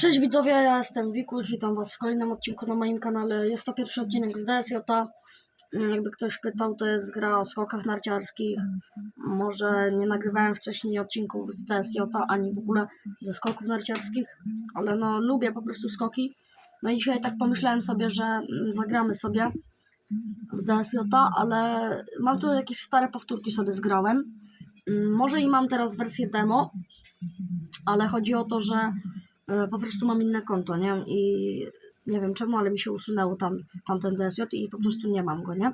Cześć widzowie, ja jestem Wikuś, witam was w kolejnym odcinku na moim kanale. Jest to pierwszy odcinek z DSJ. Mm, Jakby ktoś pytał, to jest gra o skokach narciarskich. Może nie nagrywałem wcześniej odcinków z DSJ, ani w ogóle ze skoków narciarskich, ale no lubię po prostu skoki. No i dzisiaj tak pomyślałem sobie, że mm, zagramy sobie w DSJ, ale mam tu jakieś stare powtórki sobie zgrałem. Mm, Może i mam teraz wersję demo, ale chodzi o to, że e, po prostu mam inne konto, nie? I nie wiem czemu, ale mi się usunęło tam, tamten DSJ i po prostu nie mam go, nie?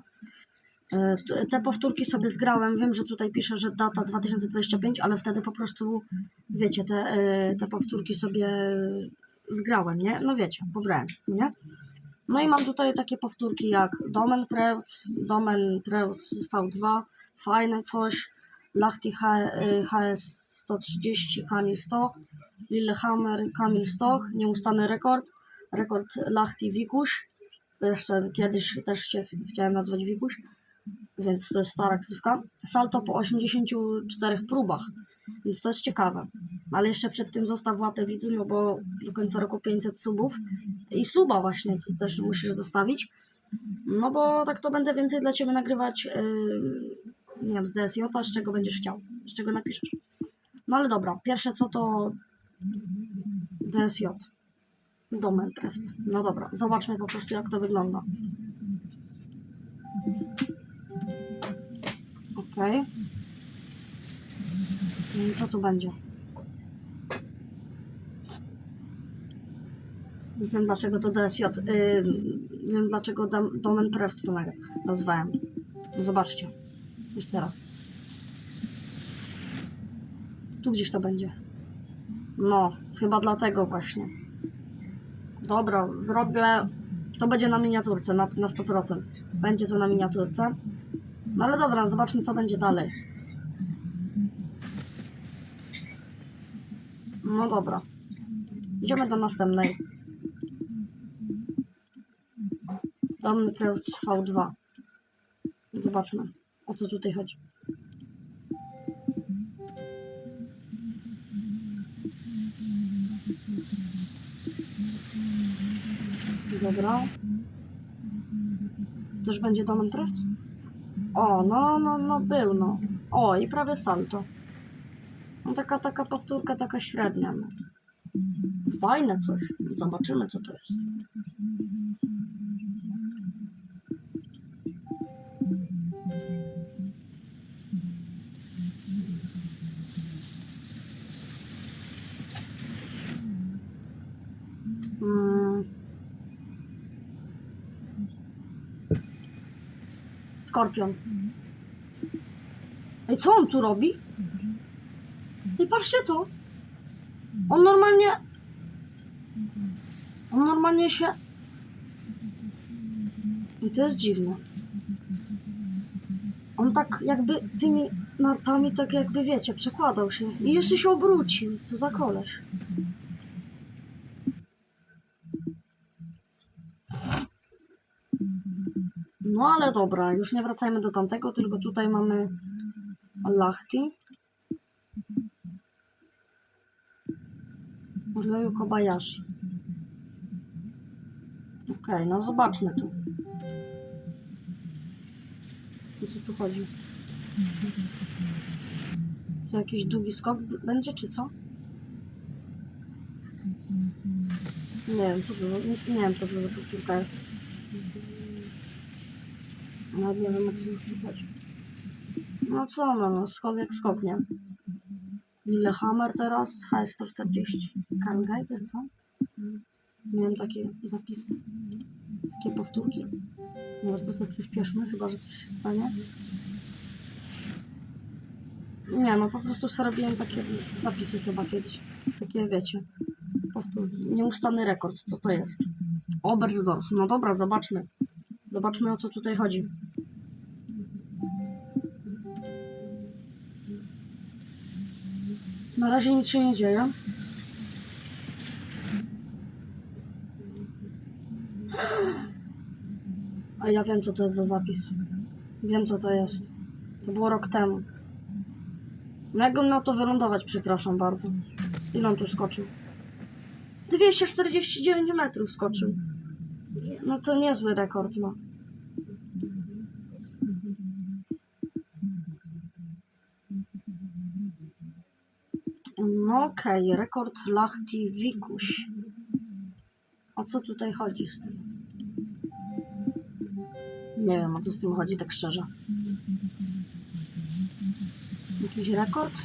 E, Te powtórki sobie zgrałem, wiem, że tutaj pisze, że data 2025, ale wtedy po prostu, wiecie, te, e, te powtórki sobie zgrałem, nie? No wiecie, pobrałem, nie? No i mam tutaj takie powtórki jak Domen Preutz, Domen Preutz V2, fajne coś, Lachty HS 130, Kamil 100, Lillehammer, Kamil 100, nieustanny rekord, rekord Lachty Wikuś, jeszcze kiedyś też się ch- chciałem nazwać Wikuś, więc to jest stara ksywka. Salto po 84 próbach, więc to jest ciekawe. Ale jeszcze przed tym zostaw łapę widzu, no bo do końca roku 500 subów i suba właśnie co też musisz zostawić. No bo tak to będę więcej dla Ciebie nagrywać, yy, nie wiem, z DSJ, z czego będziesz chciał, z czego napiszesz. No ale dobra, pierwsze co to DSJ. Domen Prewc. No dobra, zobaczmy po prostu jak to wygląda. Okej. No i co tu będzie? Wiem dlaczego to DSJ. Yy, wiem dlaczego dom, Domen Prewc to nazwałem. Zobaczcie. Jeszcze raz. Tu gdzieś to będzie. No, chyba dlatego właśnie. Dobra, zrobię. To będzie na miniaturce, na, na 100%. Będzie to na miniaturce. No ale dobra, zobaczmy co będzie dalej. No dobra. Idziemy do następnej. Domny Preutz V2. Zobaczmy, o co tutaj chodzi. Dobra. Też będzie Domen Preutz? O, no, no, no, był, no. O, i prawie salto. No taka, taka powtórka, taka średnia. No. Fajne coś. Zobaczymy, co to jest. Skorpion. I co on tu robi? I patrzcie to. On normalnie. On normalnie się. I to jest dziwne. On tak jakby tymi nartami, tak jakby wiecie, przekładał się. I jeszcze się obrócił. Co za koleś. No ale dobra, już nie wracajmy do tamtego, tylko tutaj mamy Lachty. Ryoyu Kobayashi. Okej, no zobaczmy tu. O co tu chodzi? To jakiś długi skok będzie, czy co? Nie wiem, co to za, nie wiem, co to za powtórka jest. Nawet nie wiem, o co tu chodzi. No co, no, no skok jak skok, nie? Lillehammer teraz, HS140. Karl Geiger, co? Miałem takie zapisy, takie powtórki. Może to sobie przyspieszmy, chyba, że coś się stanie. Nie, no po prostu sobie takie zapisy chyba kiedyś. Takie, wiecie, powtórki. Nieustanny rekord, co to jest? Oberstdorf. No dobra, zobaczmy. Zobaczmy, o co tutaj chodzi. Na razie nic się nie dzieje. A ja wiem, co to jest za zapis. Wiem, co to jest. To było rok temu. No jak on miał to wylądować, przepraszam bardzo. Ile on tu skoczył? 249 metrów skoczył. No to niezły rekord, no. No okej, rekord Lahti Wikuś. O co tutaj chodzi z tym? Nie wiem, o co z tym chodzi, tak szczerze. Jakiś rekord?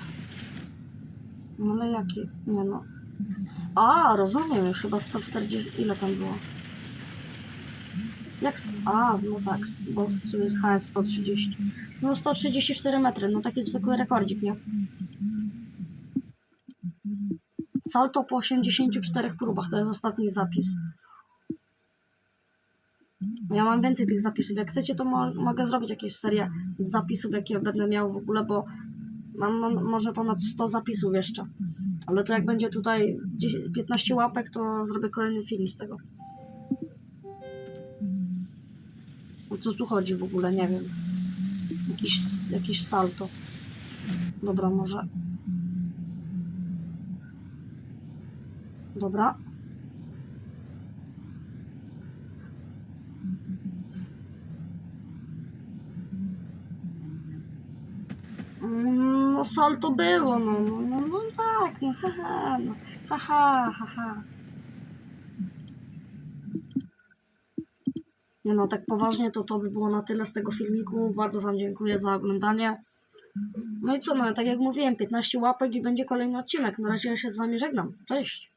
No ale jaki? Nie no. A, rozumiem, już chyba 140. Ile tam było? Jak. A, no tak, bo tu jest HS 130. No 134 metry, no taki zwykły rekordzik, nie? Salto po 84 próbach, to jest ostatni zapis. Ja mam więcej tych zapisów. Jak chcecie, to mo mogę zrobić jakieś serię zapisów, jakie będę miał w ogóle, bo mam, mam może ponad 100 zapisów jeszcze. Ale to jak będzie tutaj 10, 15 łapek, to zrobię kolejny film z tego. O co tu chodzi w ogóle? Nie wiem. Jakiś, jakiś salto. Dobra, może. Dobra. Mm, No salto było, no, no, no, no tak, no haha, no, haha, haha. Nie no, tak poważnie to to by było na tyle z tego filmiku. Bardzo Wam dziękuję za oglądanie. No i co, no tak jak mówiłem, 15 łapek i będzie kolejny odcinek. Na razie ja się z Wami żegnam. Cześć!